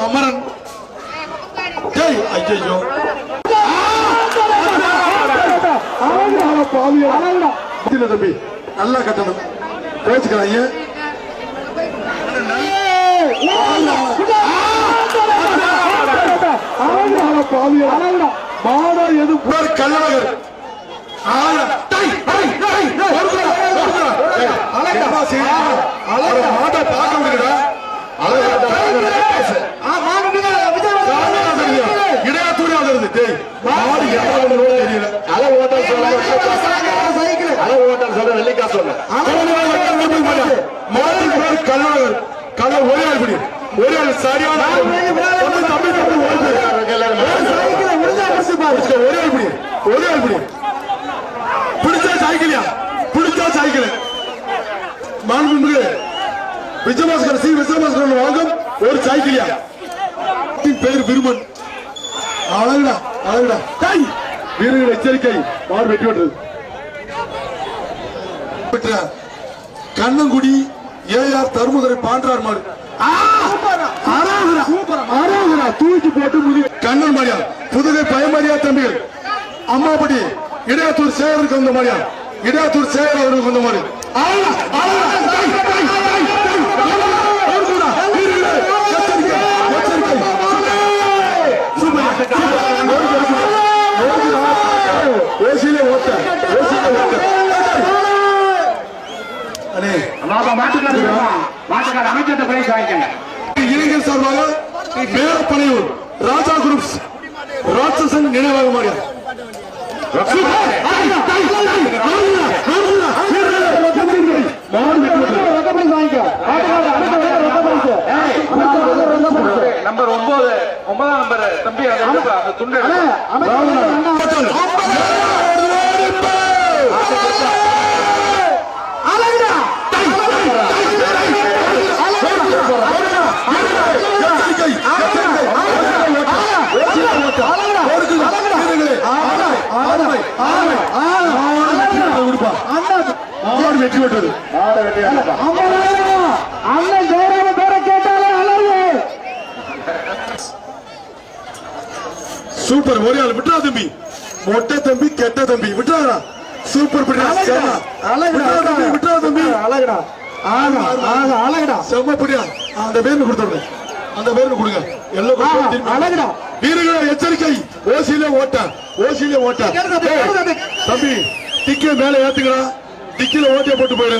அமரன். ஐயோ இல்ல தம்பி நல்லா கட்டணும். பேச்சுக்கிறாங்க மாடா எது? ஒரு கள்ளழகர் ஒரே ஆள் பிடி. ஒரே ஆள் சரியான தம்பி தம்பி ஒரே ஆள். பிடி. ஒரே ஆள் பிடி. பிடிச்சா சைக்கிளியா? பிடிச்சா சைக்கிள். மாண்புமிகு விஜயபாஸ்கர் சி. விஜயபாஸ்கர் வாங்கும் ஒரு சைக்கிளியா? பேர் விருமன். அழகுடா அழகுடா. டை வீரர்கள் எச்சரிக்கை. மாடு வெட்டி விட்டுறது பெற்ற கண்ணங்குடி ஏஆர் தர்மதுரை பாண்டார் மாடு தூக்கி போட்டு முடி கண்ணன் மாடியா புதுகை பயமரியா தம்பிகள் அம்மாப்பட்டி இடையாத்தூர் சேகருக்கு வந்த மாடியா இடையாத்தூர் சேகர் அவருக்கு வந்த மாடு அழகா, அழகா. டை, டை, டை, டை. அழகுடா. வீரர்களே, எச்சரிக்கை, எச்சரிக்கை. Super, super. ஓசியிலே ஓட்ட ஓசியிலே ஓட்ட அண்ணே மாட்டுக்கார மாட்டுக்கார அமைச்சர் பிரைஸ் வாங்கிக்கங்க இளைஞர் சார்பாக மேலப்பனையூர் ராஜா குரூப்ஸ் ராட்சசன் நினைவாக நம்பர் ஒன்பது ஒன்பதாம் நம்பர் தம்பி அதை எடுப்பா. வெற்றி அண்ணன் பேரை கேட்டாலே அழகு. சூப்பர் ஒரே ஆள் விட்டுறா தம்பி. மொட்டை தம்பி கெட்ட தம்பி. விட்டுறாரா சூப்பர் தம்பி விட்டுறா தம்பி. அழகுடா. ஆகா ஆகா அழகுடா. செம்ம பிடியா. அந்த பேருந்து கொடுத்துருங்க அந்த பேருந்து கொடுங்க. எல்லாம். அழகுடா. வீரர்களே எச்சரிக்கை. ஓசியில ஓட்ட ஓசியில ஓட்ட தம்பி டிக்கி மேல ஏத்துக்கடா டிக்கில ஓட்டிய போட்டு போயிடு.